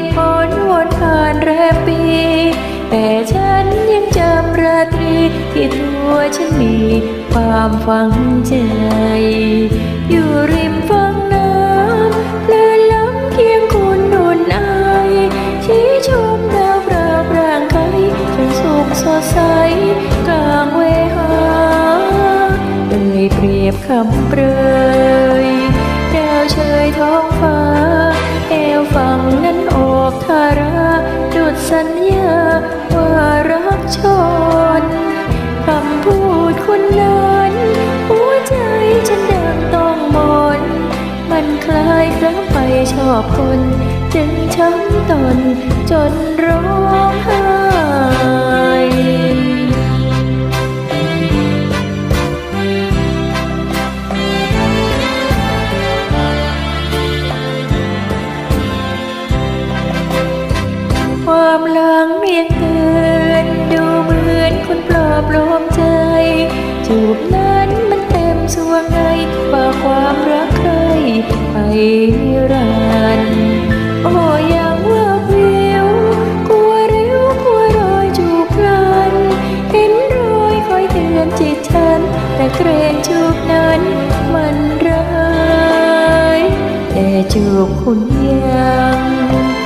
ตุผลวนผ่านแรปี แต่ฉันยังจำราตรี ที่ตัวฉันมีความฝังใจ อยู่ริมฝั่งน้ำเพลินล้ำเคียงคุณนุ่นอายชี้ชมดาวพราวพรางไกลจนสุขสดใสกลางเวหาเอ่ยเปรียบคำเปรยดาวเชยท้องฟ้า สัญญาว่ารักชนคำพูดคนนั้น หัวใจฉันดังต้องมน มันคล้ายคล้งไปชอบคน จึงช้ำตนจนร้องไห้ เรียกเตือนดูเหมือนคนปลอบโลมใจ จูบนั้นมันเต็มสวงไนกว่ความรักใครไปรันโอ้ยังว่าวิวกลัวเร็วกลัวรอยจูบรันเห็นรอยคอยเตือนจิตฉัน แต่เกรงจูบนั้นมันร้ายแต่จูบคุณยัง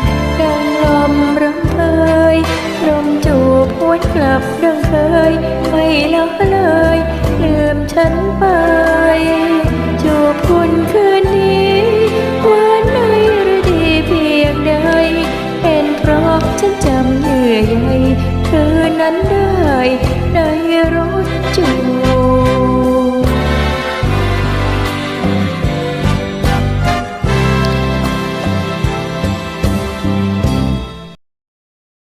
กลับดังเคย ไม่ละเลยลืมฉันไปจูบคุณคืนนี้หวานในหรือดีเพียงใดเป็นเพราะฉันจำเยื่อใยคืนนั้นได้ในรถจู